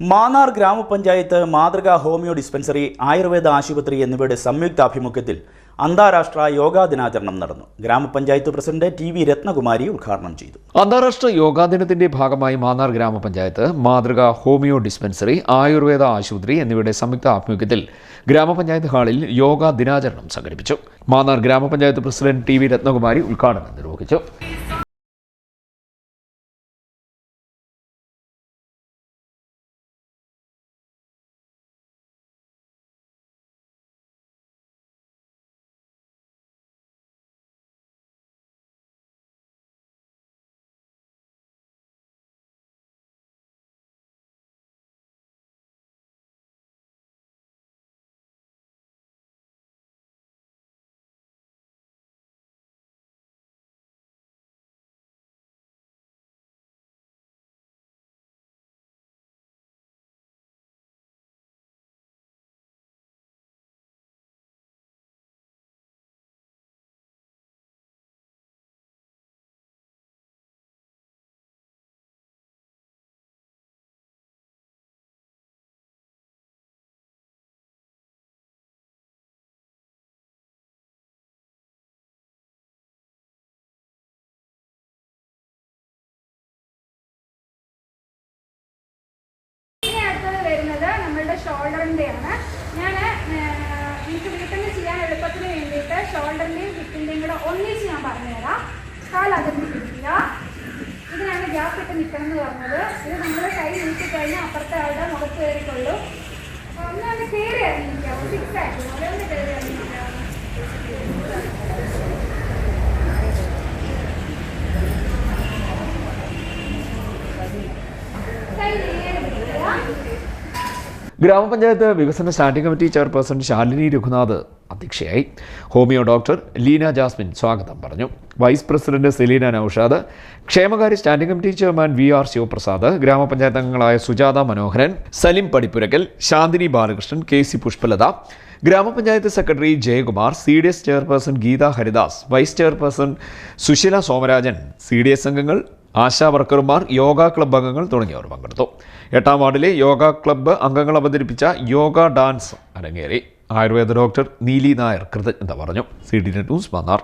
മാന്നാർ ഗ്രാമപഞ്ചായത്ത് മാതൃകാ homeo dispensary Ayurveda ആശുപത്രി എന്നിവയുടെ സംയുക്താഭിമുഖ്യത്തിൽ അന്താരാഷ്ട്ര യോഗാ ദിനാചരണം നടന്നു. ഗ്രാമപഞ്ചായത്ത് പ്രസിഡന്റ് ടി വി രത്നകുമാരി ഉദ്ഘാടനം ചെയ്തു. അന്താരാഷ്ട്ര യോഗാ ദിനത്തിന്റെ ഭാഗമായി മാന്നാർ ഗ്രാമപഞ്ചായത്ത് മാതൃക ഹോമിയോ ഡിസ്പെൻസറി ആയുർവേദ ആശുപത്രി എന്നിവയുടെ സംയുക്ത ആഭിമുഖ്യത്തിൽ ഗ്രാമപഞ്ചായത്ത് ഹാളിൽ യോഗാ ദിനാചരണം സംഘടിപ്പിച്ചു. മാന്നാർ ഗ്രാമപഞ്ചായത്ത് പ്രസിഡന്റ് ടി വി രത്നകുമാരി ഉദ്ഘാടനം നിർവഹിച്ചു. നമ്മളുടെ ഷോൾഡറിന്റെ ആണ് ഞാൻ എനിക്ക് വീട്ടിൽ ചെയ്യാൻ എളുപ്പത്തിന് വേണ്ടിയിട്ട് ഷോൾഡറിന്റെയും ഹിപ്പിന്റെയും കൂടെ ഒന്നിച്ച് ഞാൻ പറഞ്ഞുതരാം. കാൽ അതിർത്തി പിടിക്കുക. ഇതിനാണ് ഗ്യാപ്പ് ഇട്ട് നിൽക്കണം എന്ന് പറഞ്ഞത്. ഇത് നമ്മൾ കൈ നീക്കി കഴിഞ്ഞാൽ അപ്പുറത്തെ ആളുടെ മുഖത്ത് കയറിക്കൊള്ളൂ. അപ്പോൾ ഒന്നൊന്ന് കയറി ഇറങ്ങിക്കാവും ഫിക്സ് ആയിട്ട് ഓരോന്ന് കയറി ഇറങ്ങിക്കാവും കൈ നേരെ പിടിക്കുക ഗ്രാമപഞ്ചായത്ത് വികസന standing committee chairperson Shalini Raghunath അധ്യക്ഷയായി. ഹോമിയോ ഡോക്ടർ ലീന ജാസ്മിൻ സ്വാഗതം പറഞ്ഞു. വൈസ് പ്രസിഡന്റ് സെലീന നൌഷാദ് ക്ഷേമകാര്യ standing committee chairman V R Sivaprasad grama panchayat അംഗങ്ങളായ സുജാത മനോഹരൻ സലിം പടിപ്പുരക്കൽ ശാന്തിനി ബാലകൃഷ്ണൻ കെ സി പുഷ്പലത ഗ്രാമപഞ്ചായത്ത് secretary Jayakumar C D S chairperson Geetha Haridas vice chairperson Susheela Somarajan C D S അംഗങ്ങൾ ASHA വർക്കർമാർ yoga club അംഗങ്ങൾ തുടങ്ങിയവർ പങ്കെടുത്തു. എട്ടാം വാർഡിലെ യോഗ ക്ലബ്ബ് അംഗങ്ങൾ അവതരിപ്പിച്ച യോഗ ഡാൻസ് അരങ്ങേറി. ആയുർവേദ ഡോക്ടർ നീലി നായർ കൃതജ്ഞത പറഞ്ഞു. C D news Mannar